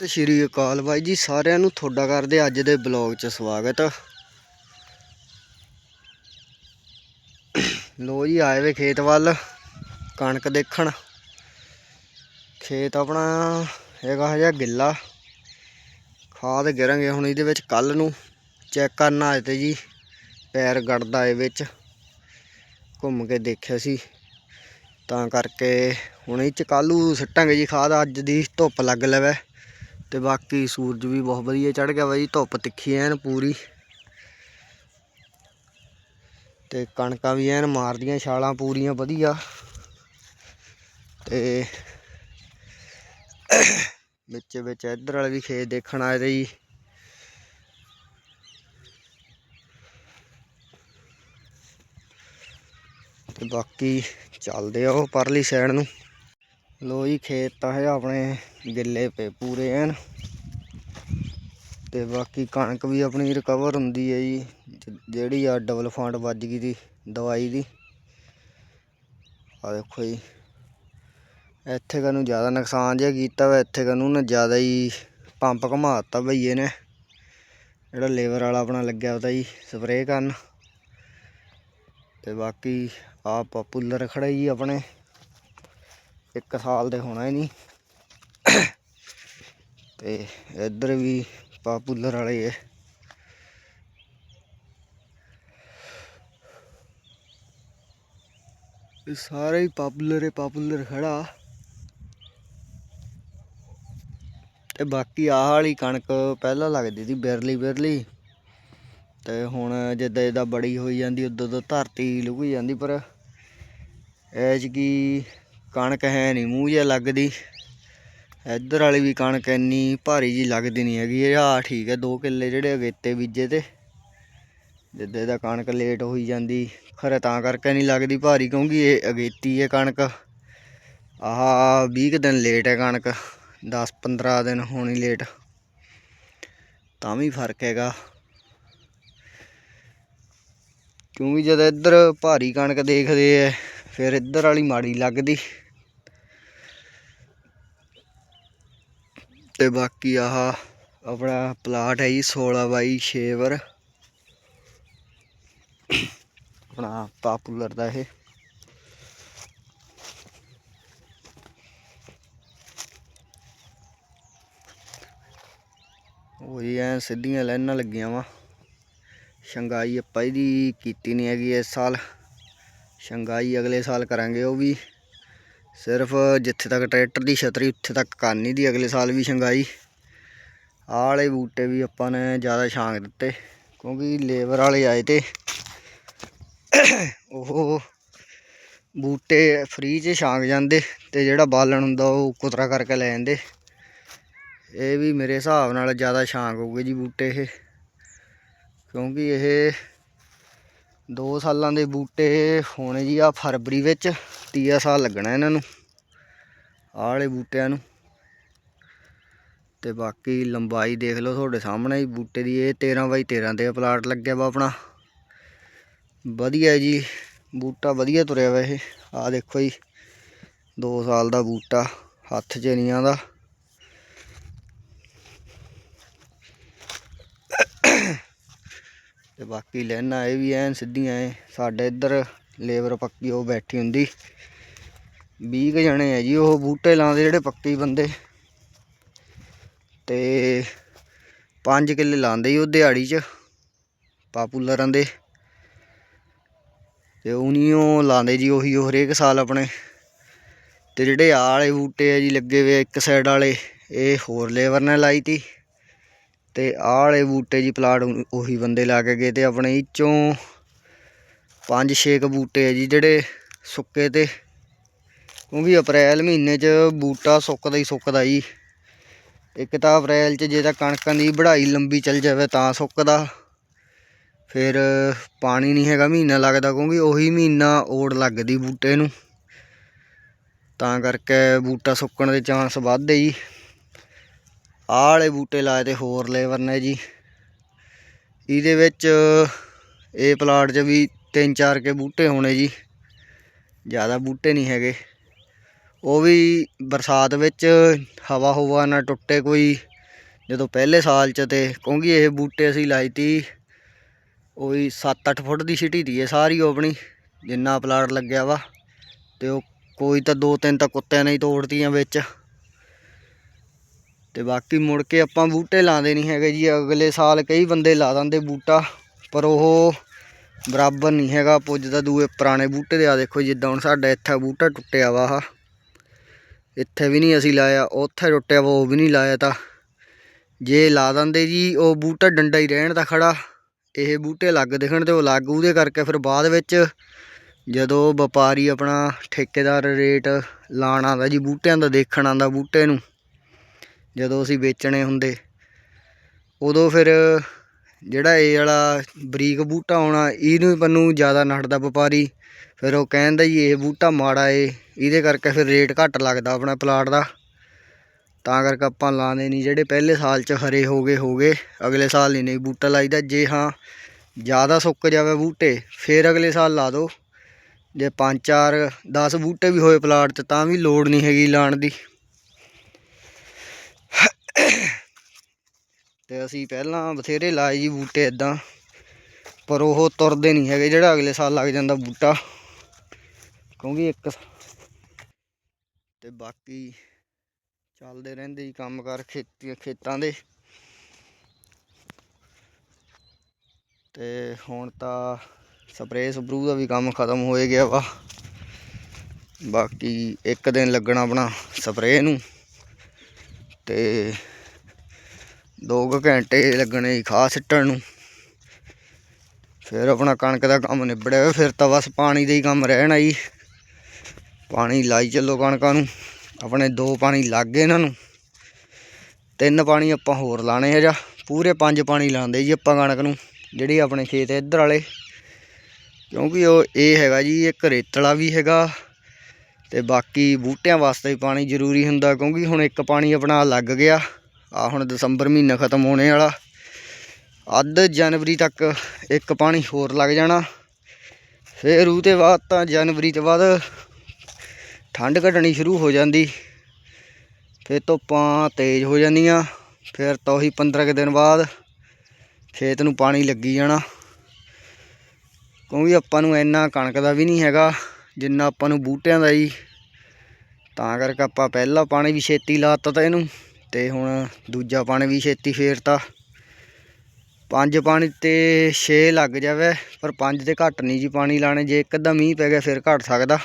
ਸਤਿ ਸ਼੍ਰੀ ਅਕਾਲ ਬਾਈ ਜੀ, ਸਾਰਿਆਂ ਨੂੰ ਤੁਹਾਡਾ ਕਰਦੇ ਅੱਜ ਦੇ ਬਲੌਗ 'ਚ ਸਵਾਗਤ। ਲੋ ਜੀ, ਆਏ ਵੇ ਖੇਤ ਵੱਲ, ਕਣਕ ਦੇਖਣ। ਖੇਤ ਆਪਣਾ ਹੈਗਾ ਹਜਾ ਗਿੱਲਾ। ਖਾਦ ਗਿਰਾਂਗੇ ਹੁਣ ਇਹਦੇ ਵਿੱਚ ਕੱਲ ਨੂੰ। ਚੈੱਕ ਕਰਨ ਆਏ ਤੇ ਜੀ, ਪੈਰ ਗੜਦਾ ਏ ਵਿੱਚ। ਘੁੰਮ ਕੇ ਦੇਖਿਆ ਸੀ। ਤਾਂ ਕਰਕੇ ਹੁਣ ਇਹ ਚ ਕੱਲੂ ਸਿੱਟਾਂਗੇ ਜੀ ਖਾਦ, ਅੱਜ ਦੀ ਧੁੱਪ ਲੱਗ ਲਵੇ। ਤੇ ਬਾਕੀ ਸੂਰਜ ਵੀ ਬਹੁਤ ਵਧੀਆ ਚੜ ਗਿਆ ਬਾਈ, ਧੁੱਪ ਤਿੱਖੀ ਐਨ ਪੂਰੀ। ਤੇ ਕਣਕਾਂ ਵੀ ਐਨ ਮਾਰਦੀਆਂ, ਛਾਲਾਂ ਪੂਰੀਆਂ ਵਧੀਆ। ਤੇ ਵਿੱਚ ਵਿੱਚ ਇੱਧਰ ਵਾਲੇ ਵੀ ਖੇਤ ਦੇਖਣ ਆਏ ਤੇ ਜੀ। ਤੇ ਬਾਕੀ ਚੱਲਦੇ ਆ ਉਹ ਪਰਲੀ ਸਾਈਡ ਨੂੰ। ਲੋ ਜੀ, ਖੇਤ ਤਾਂ ਹੈ ਆਪਣੇ ਗਿੱਲੇ ਪਏ ਪੂਰੇ ਐਨ। ਤੇ ਬਾਕੀ ਕਣਕ ਵੀ ਆਪਣੀ ਰਿਕਵਰ ਹੁੰਦੀ ਹੈ ਜੀ ਜਿਹੜੀ ਆ ਡਬਲ ਫਾਂਟ ਵੱਜ ਗਈ ਦੀ ਦਵਾਈ ਦੀ। ਆ ਦੇਖੋ ਜੀ, ਇੱਥੇ ਕਨੂੰ ਜ਼ਿਆਦਾ ਨੁਕਸਾਨ ਜਿਹਾ ਕੀਤਾ ਵਾ, ਇੱਥੇ ਕਨੂੰ ਨਾ ਜ਼ਿਆਦਾ ਹੀ ਪੰਪ ਘੁਮਾਤਾ ਭਈਏ ਨੇ ਜਿਹੜਾ ਲੇਬਰ ਵਾਲਾ ਆਪਣਾ ਲੱਗਿਆ ਉਹਦਾ ਜੀ ਸਪਰੇਅ ਕਰਨ। ਤੇ ਬਾਕੀ ਆ ਪਪੂਲਰ ਖੜਾ ਜੀ ਆਪਣੇ। ਇੱਕ ਸਾਲ ਦੇ ਹੋਣਾ ਹੀ ਨਹੀਂ। ਤੇ ਇੱਧਰ ਵੀ ਪਾਪੂਲਰ ਵਾਲੇ ਹੈ ਇਹ ਸਾਰੇ ਹੀ ਪਾਪੂਲਰ ਹੈ ਪਾਪੂਲਰ ਖੜਾ। ਤੇ ਬਾਕੀ ਆਹ ਵਾਲੀ ਕਣਕ ਪਹਿਲਾਂ ਲੱਗਦੀ ਸੀ ਬਿਰਲੀ ਬਿਰਲੀ। ਤੇ ਹੁਣ ਜਿੱਦਾਂ ਜਿੱਦਾਂ ਬੜੀ ਹੋਈ ਜਾਂਦੀ, ਉਦੋਂ ਤੋਂ ਧਰਤੀ ਲੁਕੀ ਜਾਂਦੀ ਪਰ ਐਜ ਕੀ ਕਣਕ ਹੈ ਨਹੀਂ, ਮੂੰਹ ਜਿਹਾ ਲੱਗਦੀ। ਇੱਧਰ ਵਾਲੀ ਵੀ ਕਣਕ ਇੰਨੀ ਭਾਰੀ ਜੀ ਲੱਗਦੀ ਨਹੀਂ ਹੈਗੀ। ਇਹ ਆ ਠੀਕ ਹੈ 2 ਕਿੱਲੇ ਜਿਹੜੇ ਅਗੇਤੇ ਬੀਜੇ ਤੇ। ਜਿੱਦੇ ਦਾ ਕਣਕ ਲੇਟ ਹੋਈ ਜਾਂਦੀ, ਖਰੇ ਤਾਂ ਕਰਕੇ ਨਹੀਂ ਲੱਗਦੀ ਭਾਰੀ, ਕਿਉਂਕਿ ਇਹ ਅਗੇਤੀ ਹੈ ਕਣਕ। ਆਹ 20 ਕੁ ਦਿਨ ਲੇਟ ਹੈ ਕਣਕ 10 15 ਦਿਨ ਹੋਣੀ ਲੇਟ। ਤਾਂ ਵੀ ਫ਼ਰਕ ਹੈਗਾ। ਕਿਉਂਕਿ ਜਦ ਇੱਧਰ ਭਾਰੀ ਕਣਕ ਦੇਖਦੇ ਐ ਫਿਰ ਇੱਧਰ ਵਾਲੀ ਮਾੜੀ ਲੱਗਦੀ। ਤੇ ਬਾਕੀ ਆਹ ਆਪਣਾ ਪਲਾਟ ਹੈ ਜੀ 16 ਬਾਈ 6 ਵਰ। ਆਪਣਾ ਪਾਪੂਲਰ ਦਾ ਇਹ। ਉਹ ਐ ਸਿੱਧੀਆਂ ਲਾਈਨਾਂ ਲੱਗੀਆਂ ਵਾ। ਸ਼ੰਗਾਈ ਆਪਾਂ ਇਹਦੀ ਕੀਤੀ ਨਹੀਂ ਹੈਗੀ ਇਸ ਸਾਲ। ਸ਼ੰਗਾਈ ਅਗਲੇ ਸਾਲ ਕਰਾਂਗੇ ਉਹ ਵੀ। ਸਿਰਫ ਜਿੱਥੇ ਤੱਕ ਟਰੈਕਟਰ ਦੀ ਛਤਰੀ, ਉੱਥੇ ਤੱਕ ਕਰਨੀ ਦੀ ਅਗਲੇ ਸਾਲ ਵੀ ਸ਼ੰਗਾਈ ਆਹ ਵਾਲੇ ਬੂਟੇ ਵੀ ਆਪਾਂ ਨੇ ਜ਼ਿਆਦਾ ਛਾਂਗ ਦਿੱਤੇ, ਕਿਉਂਕਿ ਲੇਬਰ ਵਾਲੇ ਆਏ ਤੇ ਉਹ ਬੂਟੇ ਫ੍ਰੀ 'ਚ ਛਾਂਗ ਜਾਂਦੇ ਤੇ ਜਿਹੜਾ ਬਾਲਣ ਹੁੰਦਾ ਉਹ ਕੁਤਰਾ ਕਰਕੇ ਲੈ ਜਾਂਦੇ। ਇਹ ਵੀ ਮੇਰੇ ਹਿਸਾਬ ਨਾਲ ਜ਼ਿਆਦਾ ਛਾਂਗ ਹੋਊਗੇ ਜੀ ਬੂਟੇ ਇਹ, ਕਿਉਂਕਿ ਇਹ 2 ਸਾਲਾਂ ਦੇ ਬੂਟੇ ਹੋਣੇ ਜੀ ਆ ਫਰਵਰੀ ਵਿੱਚ। ਤੀਆ ਸਾਲ ਲੱਗਣਾ ਇਹਨਾਂ ਨੂੰ ਆਹ ਵਾਲੇ ਬੂਟਿਆਂ ਨੂੰ। ਤੇ ਬਾਕੀ ਲੰਬਾਈ ਦੇਖ ਲਓ ਤੁਹਾਡੇ ਸਾਹਮਣੇ ਹੀ, ਬੂਟੇ ਦੀ ਇਹ 13 ਬਾਈ 13 ਦੇ ਪਲਾਟ ਲੱਗਿਆ ਵਾ ਆਪਣਾ। ਵਧੀਆ ਜੀ, ਬੂਟਾ ਵਧੀਆ ਤੁਰਿਆ ਵਾ ਇਹ। ਆਹ ਦੇਖੋ ਜੀ 2 ਸਾਲ ਦਾ ਬੂਟਾ, ਹੱਥ 'ਚ ਨਹੀਂ ਆਉਂਦਾ ਤੇ ਬਾਕੀ ਲੈਣਾ ਇਹ ਵੀ ਐਨ ਸਿੱਧੀਆਂ ਐ, ਸਾਡੇ ਇੱਧਰ ਲੇਬਰ ਪੱਕੀ ਉਹ ਬੈਠੀ ਹੁੰਦੀ। 20 ਕੁ ਜਣੇ ਆ ਜੀ, ਉਹ ਬੂਟੇ ਲਾਉਂਦੇ ਜਿਹੜੇ ਪੱਕੇ ਬੰਦੇ। ਤੇ 5 ਕਿੱਲੇ ਲਾਉਂਦੇ ਜੀ ਉਹ ਦਿਹਾੜੀ 'ਚ ਪਾਪੂਲਰਾਂ ਦੇ। ਤੇ ਉਨੀਓ ਲਾਉਂਦੇ ਜੀ ਉਹੀ, ਉਹ ਹਰੇਕ ਸਾਲ ਆਪਣੇ। ਤੇ ਜਿਹੜੇ ਆ ਵਾਲੇ ਬੂਟੇ ਆ ਜੀ, ਲੱਗੇ ਹੋਏ ਇੱਕ ਸਾਈਡ ਵਾਲੇ, ਇਹ ਹੋਰ ਲੇਬਰ ਨੇ ਲਾਈ ਤੀ। ਤੇ ਆ ਵਾਲੇ ਬੂਟੇ ਜੀ ਪਲਾਟ ਉਹੀ ਬੰਦੇ ਲਾ ਕੇ ਗਏ ਤੇ ਆਪਣੇ ਇਹ ਚੋਂ ਪੰਜ ਛੇ ਕੁ ਬੂਟੇ ਆ ਜੀ ਜਿਹੜੇ ਸੁੱਕੇ ਤੇ ਕਿਉਂਕਿ ਅਪ੍ਰੈਲ ਮਹੀਨੇ 'ਚ ਬੂਟਾ ਸੁੱਕਦਾ ਹੀ ਸੁੱਕਦਾ ਜੀ। ਇੱਕ ਤਾਂ ਅਪ੍ਰੈਲ 'ਚ ਜੇ ਤਾਂ ਕਣਕਾਂ ਦੀ ਵਢਾਈ ਲੰਬੀ ਚੱਲ ਜਾਵੇ ਤਾਂ ਸੁੱਕਦਾ। ਫਿਰ ਪਾਣੀ ਨਹੀਂ ਹੈਗਾ ਮਹੀਨਾ ਲੱਗਦਾ ਕਿਉਂਕਿ ਉਹੀ ਮਹੀਨਾ ਓੜ ਲੱਗਦੀ ਬੂਟੇ ਨੂੰ। ਤਾਂ ਕਰਕੇ ਬੂਟਾ ਸੁੱਕਣ ਦੇ ਚਾਂਸ ਵੱਧਦੇ ਜੀ। ਆਹ ਵਾਲੇ ਬੂਟੇ ਲਾਏ ਤੇ ਹੋਰ ਲੇਬਰ ਨੇ ਜੀ। ਇਹਦੇ ਵਿੱਚ ਇਹ ਪਲਾਟ 'ਚ ਵੀ ਤਿੰਨ ਚਾਰ ਕੇ ਬੂਟੇ ਹੋਣੇ ਜੀ। ਜ਼ਿਆਦਾ ਬੂਟੇ ਨਹੀਂ ਹੈਗੇ। ਉਹ ਵੀ ਬਰਸਾਤ ਵਿੱਚ ਹਵਾ ਹਵਾ ਨਾ ਟੁੱਟੇ ਕੋਈ। ਜਦੋਂ ਪਹਿਲੇ ਸਾਲ ਚ ਤੇ ਕਿਉਂਕਿ ਇਹ ਬੂਟੇ ਅਸੀਂ ਲਾਈ ਤੀ, ਉਹੀ 7-8 ਫੁੱਟ ਦੀ ਛਿਟੀ ਦੀ ਹੈ ਸਾਰੀ ਉਹ ਆਪਣੀ, ਜਿੰਨਾ ਪਲਾਟ ਲੱਗਿਆ ਵਾ, ਤੇ ਉਹ ਕੋਈ ਤਾਂ ਦੋ ਤਿੰਨ ਤਾਂ ਕੁੱਤਿਆਂ ਨੇ ਹੀ ਤੋੜਤੀਆਂ ਵਿੱਚ। ਤੇ ਬਾਕੀ ਮੁੜ ਕੇ ਆਪਾਂ ਬੂਟੇ ਲਾਉਂਦੇ ਨਹੀਂ ਹੈਗੇ ਜੀ, ਅਗਲੇ ਸਾਲ ਕਈ ਬੰਦੇ ਲਾ ਦਿੰਦੇ ਬੂਟਾ, ਪਰ ਉਹ ਬਰਾਬਰ ਨਹੀਂ ਹੈਗਾ ਪੁੱਜਦਾ ਦੂਏ ਪੁਰਾਣੇ ਬੂਟੇ ਦੇ ਆ ਦੇਖੋ ਜਿੱਦਾਂ ਹੁਣ ਸਾਡਾ ਇੱਥੇ ਬੂਟਾ ਟੁੱਟਿਆ ਵਾ ਆਹ। ਇੱਥੇ ਵੀ ਨਹੀਂ ਅਸੀਂ ਲਾਇਆ, ਉੱਥੇ ਟੁੱਟਿਆ ਵਾ, ਉਹ ਵੀ ਨਹੀਂ ਲਾਇਆ ਤਾਂ। ਜੇ ਲਾ ਦਿੰਦੇ ਜੀ, ਉਹ ਬੂਟਾ ਡੰਡਾ ਹੀ ਰਹਿਣ ਦਾ ਖੜਾ। ਇਹ ਬੂਟੇ ਲੱਗ ਦਿਖਣ ਤੇ ਉਹ ਲੱਗ, ਉਹਦੇ ਕਰਕੇ ਫਿਰ ਬਾਅਦ ਵਿੱਚ ਜਦੋਂ ਵਪਾਰੀ ਆਪਣਾ ਠੇਕੇਦਾਰ ਰੇਟ ਲਾਣ ਆਉਂਦਾ ਜੀ, ਬੂਟਿਆਂ ਦਾ ਦੇਖਣ ਆਉਂਦਾ ਬੂਟੇ ਨੂੰ, ਜਦੋਂ ਅਸੀਂ ਵੇਚਣੇ ਹੁੰਦੇ, ਉਦੋਂ ਫਿਰ ਜਿਹੜਾ ਇਹ ਵਾਲਾ ਬਰੀਕ ਬੂਟਾ ਆਉਣਾ, ਇਹਨੂੰ ਹੀ ਪੰਨੂ ਜ਼ਿਆਦਾ ਨੱਟਦਾ ਵਪਾਰੀ। ਫਿਰ ਉਹ ਕਹਿੰਦਾ ਜੀ ਇਹ ਬੂਟਾ ਮਾੜਾ ਏ, ਇਹਦੇ ਕਰਕੇ ਫਿਰ ਰੇਟ ਘੱਟ ਲੱਗਦਾ ਆਪਣਾ ਪਲਾਟ ਦਾ। ਤਾਂ ਕਰਕੇ ਆਪਾਂ ਲਾਉਂਦੇ ਨਹੀਂ, ਜਿਹੜੇ ਪਹਿਲੇ ਸਾਲ 'ਚ ਹਰੇ ਹੋ ਗਏ ਹੋ ਗਏ, ਅਗਲੇ ਸਾਲ ਨਹੀਂ ਨਹੀਂ ਬੂਟਾ ਲਾਈਦਾ। ਜੇ ਹਾਂ, ਜ਼ਿਆਦਾ ਸੁੱਕ ਜਾਵੇ ਬੂਟੇ, ਫਿਰ ਅਗਲੇ ਸਾਲ ਲਾ ਦਿਓ ਜੇ 5 4 10 ਬੂਟੇ ਵੀ ਹੋਏ ਪਲਾਟ 'ਚ, ਤਾਂ ਵੀ ਲੋੜ ਨਹੀਂ ਹੈਗੀ ਲਾਣ ਦੀ। ਤੇ ਅਸੀਂ ਪਹਿਲਾਂ ਬਥੇਰੇ ਲਾਏ ਜੀ ਬੂਟੇ ਇਦਾਂ ਪਰ ਉਹ ਤੁਰਦੇ ਨਹੀਂ ਹੈਗੇ, ਜਿਹੜਾ ਅਗਲੇ ਸਾਲ ਲੱਗ ਜਾਂਦਾ ਬੂਟਾ। ਕਿਉਂਕਿ ਇੱਕ ਤੇ ਬਾਕੀ ਚੱਲਦੇ ਰਹਿੰਦੇ ਜੀ ਕੰਮ ਕਰ ਖੇਤੀ ਖੇਤਾਂ ਦੇ। ਤੇ ਹੁਣ ਤਾਂ ਸਪਰੇਅ ਸਪਰੂ ਦਾ ਵੀ ਕੰਮ ਖਤਮ ਹੋਏ ਗਿਆ ਵਾ। ਬਾਕੀ ਇੱਕ ਦਿਨ ਲੱਗਣਾ ਆਪਣਾ ਸਪਰੇਅ ਨੂੰ। ਤੇ ਦੋ ਕੁ ਘੰਟੇ ਲੱਗਣੇ ਜੀ ਖਾਦ ਸਿੱਟਣ ਨੂੰ। ਫਿਰ ਆਪਣਾ ਕਣਕ ਦਾ ਕੰਮ ਨਿਬੜਿਆ ਹੋਇਆ, ਫਿਰ ਤਾਂ ਬਸ ਪਾਣੀ ਦਾ ਹੀ ਕੰਮ ਰਹਿਣਾ ਜੀ। ਪਾਣੀ ਲਾਈ ਚੱਲੋ ਕਣਕਾਂ ਨੂੰ। ਆਪਣੇ ਦੋ ਪਾਣੀ ਲੱਗ ਗਏ ਇਹਨਾਂ ਨੂੰ। ਤਿੰਨ ਪਾਣੀ ਆਪਾਂ ਹੋਰ ਲਾਣੇ ਹਜਾ ਪੂਰੇ ਪੰਜ ਪਾਣੀ ਲਾਉਂਦੇ ਜੀ ਆਪਾਂ ਕਣਕ ਨੂੰ, ਜਿਹੜੀ ਆਪਣੇ ਖੇਤ ਇੱਧਰ ਵਾਲੇ। ਕਿਉਂਕਿ ਉਹ ਇਹ ਹੈਗਾ ਜੀ ਇੱਕ ਰੇਤਲਾ ਵੀ ਹੈਗਾ ਤੇ ਬਾਕੀ ਬੂਟਿਆਂ ਵਾਸਤੇ ਵੀ ਪਾਣੀ ਜ਼ਰੂਰੀ ਹੁੰਦਾ, ਕਿਉਂਕਿ ਹੁਣ ਇੱਕ ਪਾਣੀ ਆਪਣਾ ਲੱਗ ਗਿਆ। ਆ ਹੁਣ ਦਸੰਬਰ ਮਹੀਨਾ ਖਤਮ ਹੋਣੇ ਵਾਲਾ। ਅੱਧ ਜਨਵਰੀ ਤੱਕ ਇੱਕ ਪਾਣੀ ਹੋਰ ਲੱਗ ਜਾਣਾ। ਫਿਰ ਉਹ ਤੋਂ ਬਾਅਦ ਤਾਂ ਜਨਵਰੀ ਤੋਂ ਬਾਅਦ ਠੰਡ ਘਟਣੀ ਸ਼ੁਰੂ ਹੋ ਜਾਂਦੀ। ਫਿਰ ਧੁੱਪਾਂ ਤੇਜ਼ ਹੋ ਜਾਂਦੀਆਂ। ਫਿਰ ਤਾਂ ਉਹੀ 15 ਕੁ ਦਿਨ ਬਾਅਦ ਖੇਤ ਨੂੰ ਪਾਣੀ ਲੱਗੀ ਜਾਣਾ। ਕਿਉਂਕਿ ਆਪਾਂ ਨੂੰ ਇੰਨਾ ਕਣਕ ਦਾ ਵੀ ਨਹੀਂ ਹੈਗਾ, ਜਿੰਨਾ ਆਪਾਂ ਨੂੰ ਬੂਟਿਆਂ ਦਾ ਜੀ। ਤਾਂ ਕਰਕੇ ਆਪਾਂ ਪਹਿਲਾ ਪਾਣੀ ਵੀ ਛੇਤੀ ਲਾਤਾ ਤਾ ਇਹਨੂੰ, ਤੇ ਹੁਣ ਦੂਜਾ ਪਾਣੀ ਵੀ ਛੇਤੀ ਫੇਰਤਾ। ਪੰਜ ਪਾਣੀ ਤੇ 6 ਲੱਗ ਜਾਵੇ, ਪਰ ਪੰਜ ਤੇ ਘੱਟ ਨਹੀਂ ਜੀ ਪਾਣੀ ਲਾਣੇ। ਜੇ ਇੱਕ ਅੱਧਾ ਮੀਂਹ ਪੈ ਗਿਆ, ਫਿਰ ਘੱਟ ਸਕਦਾ।